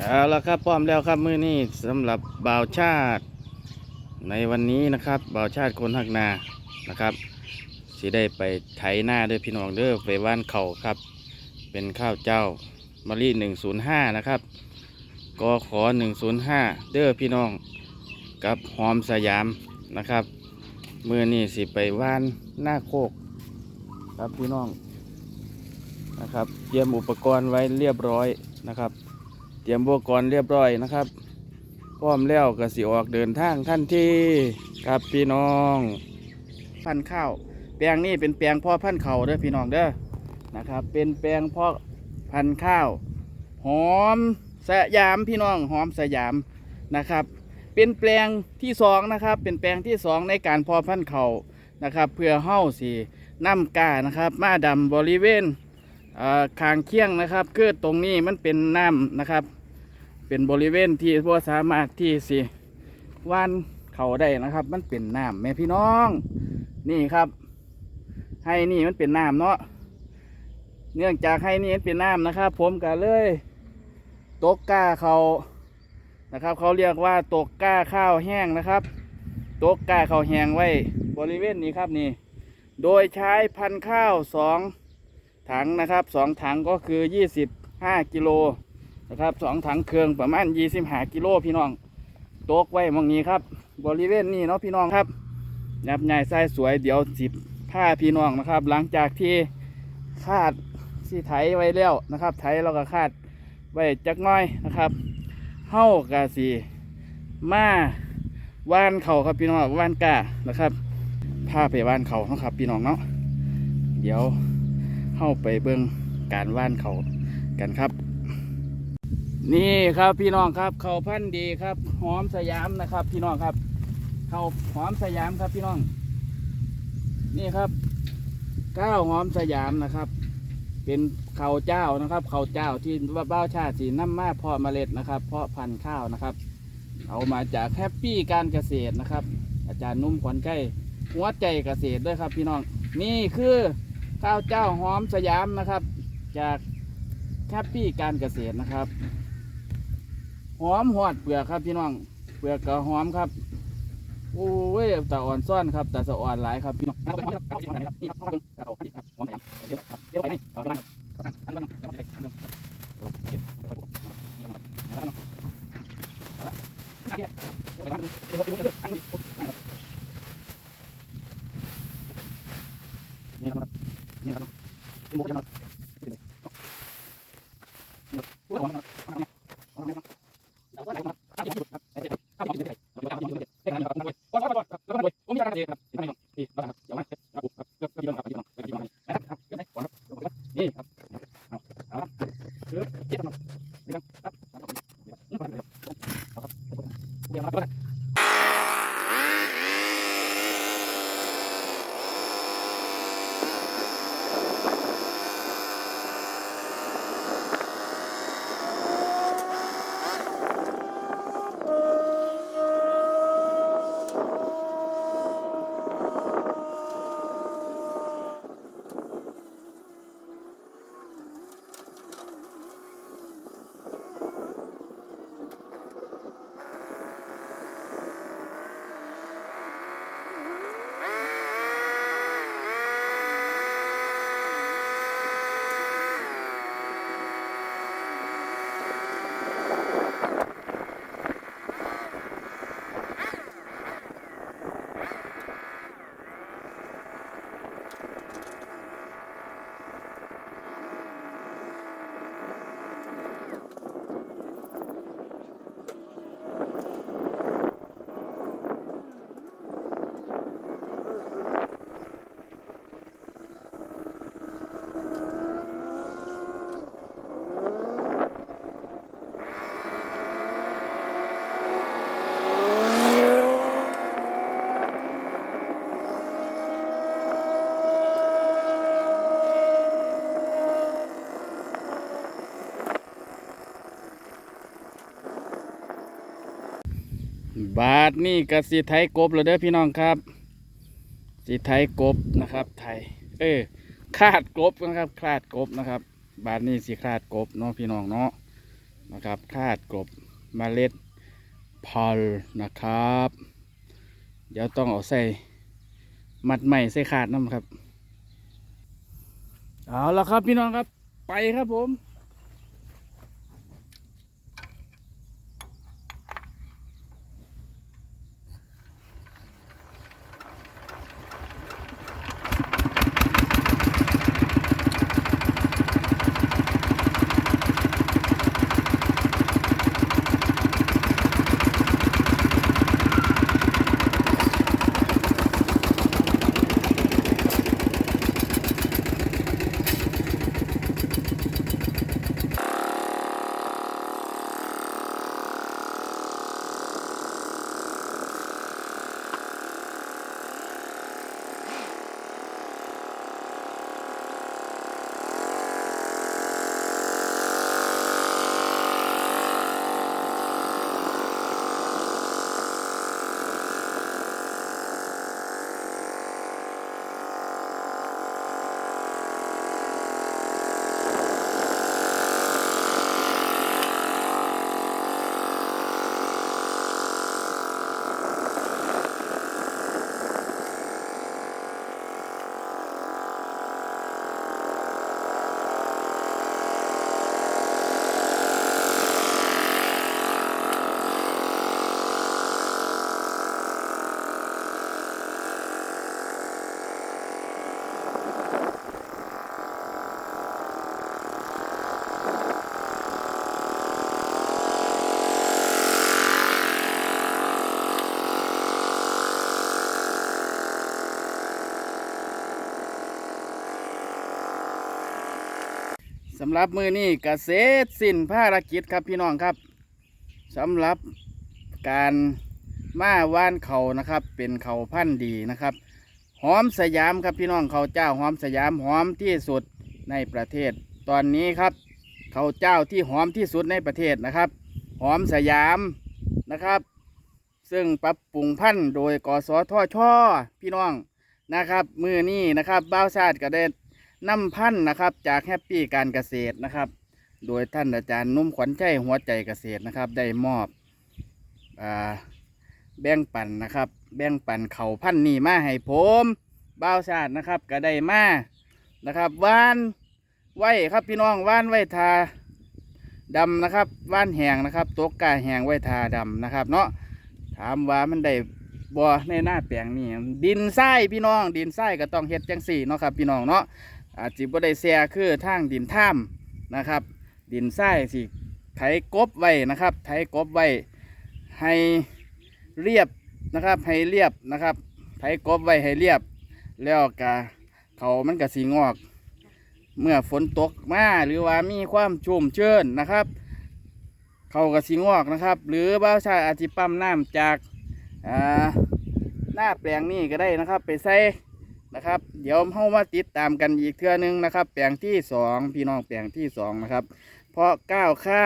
เอาละครับพร้อมแล้วครับมื้อนี้สำหรับบ่าวชาติ ในวันนี้นะครับบ่าวชาติคนหักนานะครับสิได้ไปไถหน้าด้วยพี่น้องเด้อไปว่านเขาครับ เป็นข้าวเจ้ามะลิ105 นะครับกอขอ105 เด้อพี่น้องกับหอมสยามนะครับมือนี้สิไปว่านหน้าโคกครับพี่น้องนะครับเตรียมอุปกรณ์ไว้เรียบร้อยนะครับ เตรียมอุปกรณ์เรียบร้อยนะครับพร้อมแล้วก็สิออกเดินทางท่านที่ครับพี่น้อง พันข้าวแปลงนี้เป็นแปลงพ่อพันเขาวเด้อพี่น้องเด้อนะครับ เป็นแปลงพาะพันข้าว หอมสยามพี่น้องหอมสยามนะครับ เป็นแปลงที่สองนะครับ เป็นแปลงที่สองในการพาะพันเขาวนะครับ เพื่อเฮ้าสีน้ำกานะครับ มาดำบริเวณอ่อคางเคียงนะครับคือตรงนี้มันเป็นน้ำนะครับ เป็นบริเวณที่พวกสามารถที่สิว่านเขาได้นะครับ มันเป็นน้ำแม่พี่น้อง นี่ครับ ให้นี่มันเป็นน้ำเนาะเนื่องจากให้นี่มันเป็นน้ำนะครับ ผมก็เลยตกก้าเขานะครับ เขาเรียกว่าตกก้าข้าวแห้งนะครับ ตกก้าข้าวแห้งไว้บริเวณนี้ครับนี่ โดยใช้พันข้าวสองถังนะครับสองถังก็คือ25กิโล นะครับสองถังเครื่องประมาณยี่สิบห้ากิโลพี่น้องโต๊กไว้มองนี้ครับ บริเวณนี้เนาะพี่น้องครับยับใหญ่ไส้สวยเดี๋ยวสิบผ้าพี่น้องนะครับ หลังจากที่คาดสีไถไว้แล้วนะครับ ไถเราก็คาดไว้จักน้อยนะครับเฮ้ากะสีมาว่านเขาครับพี่น้องว่านกานะครับผ้าไปว่านเขาเนาะครับ พี่น้องเนาะเดี๋ยวเฮ้าไปเบิ่งการว่านเขากันครับ นี่ครับพี่น้องครับเขาพันธุ์ดีครับ หอมสยามนะครับ พี่น้องครับเขาหอมสยามครับพี่น้อง นี่ครับก้าวหอมสยามนะครับ เป็นข้าวเจ้านะครับข้าวเจ้าที่ว่าบ้าวชาติสีน้ำมาเพาะเมล็ดนะครับ เพาะพันธุ์ข้าวนะครับ เอามาจากแฮปปี้การเกษตรนะครับ อาจารย์นุ่มขวัญใกล้หัวใจเกษตรด้วยครับ พี่น้อง นี่คือข้าวเจ้าหอมสยามนะครับ จากแฮปปี้การเกษตรนะครับ หอมหอดเปลือกครับพี่น้อง เปลือกก็หอมครับโอ้ยตาอ่อนซ่อนครับตาสะอ่อนหลายครับพี่น้องนี่ ครับ บาทนี่กสิไทยกบแล้วเด้อพี่น้องครับสิไทยกบนะครับไทย เออคาดกบนะครับคาดกบนะครับ บาทนี่สิคาดกบเนาะพี่น้องเนาะนะครับคาดกบเมล็ดพอลนะครับ เดี๋ยวต้องเอาใส่มัดใหม่ใส่ขาดน้ำครับ เอาละครับพี่น้องครับไปครับผม สำหรับมือนี้กเษตรสิ้นภารกิจครับพี่น้องครับสำหรับการมาว่านเขานะครับ เป็นเขาพันธุ์ดีนะครับ หอมสยามครับพี่น้องเขาเจ้าหอมสยามหอมที่สุดในประเทศ ตอนนี้ครับเขาเจ้าที่หอมที่สุดในประเทศนะครับ หอมสยามนะครับ ซึ่งปรับปรุงพันธุ์โดยกสทชพี่น้องนะครับ มือนี้นะครับบ้าวชาติก็ได้ น้ำพันนะครับ จากแฮปปี้การเกษตรนะครับ โดยท่านอาจารย์นุ่มขวัญใจหัวใจเกษตรนะครับ ได้มอบอาแบ่งปันนะครับ แบ่งปันเข่าพันนี้มาให้ผมบ่าวชาตินะครับก็ได้มานะครับว่านไว้ครับพี่น้องว่านไว้ทาดำนะครับว่านแหงนะครับตกกาแหงไว้ทาดำนะครับ เนาะถามว่ามันได้บ่ในหน้าแปลงนี่ดินทรายพี่น้อง ดินทรายก็ต้องเฮ็ดจังสี่เนาะครับพี่น้องเนาะ อาจจะบ่ได้แซ่คือทางดินถ้ำนะครับ ดินทรายสิไถกบไว้นะครับ ไถกบไว้ให้เรียบนะครับให้เรียบนะครับ ไถกบไว้ให้เรียบ แล้วก็เขามันก็สีงอก เมื่อฝนตกมาหรือว่ามีความชุ่มชื้นนะครับ เขาก็สีงอกนะครับ หรือบ้าชาอาจจะปั๊มน้ำจากหน้าแปลงนี้ก็ได้นะครับ ไปใส่ นะครับ เดี๋ยวเข้ามาติดตามกันอีกเทื่อนึงนะครับ แปลงที่สองพี่น้องแปลงที่สองนะครับ เพราะก้าวค่า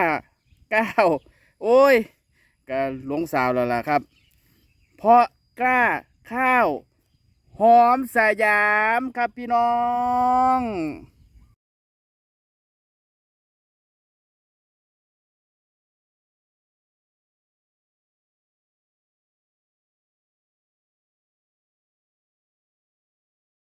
ก้าวโอ้ยก็หลงสาวแล้วล่ะครับ เพราะกล้าข้าว หอมสยามครับพี่น้อง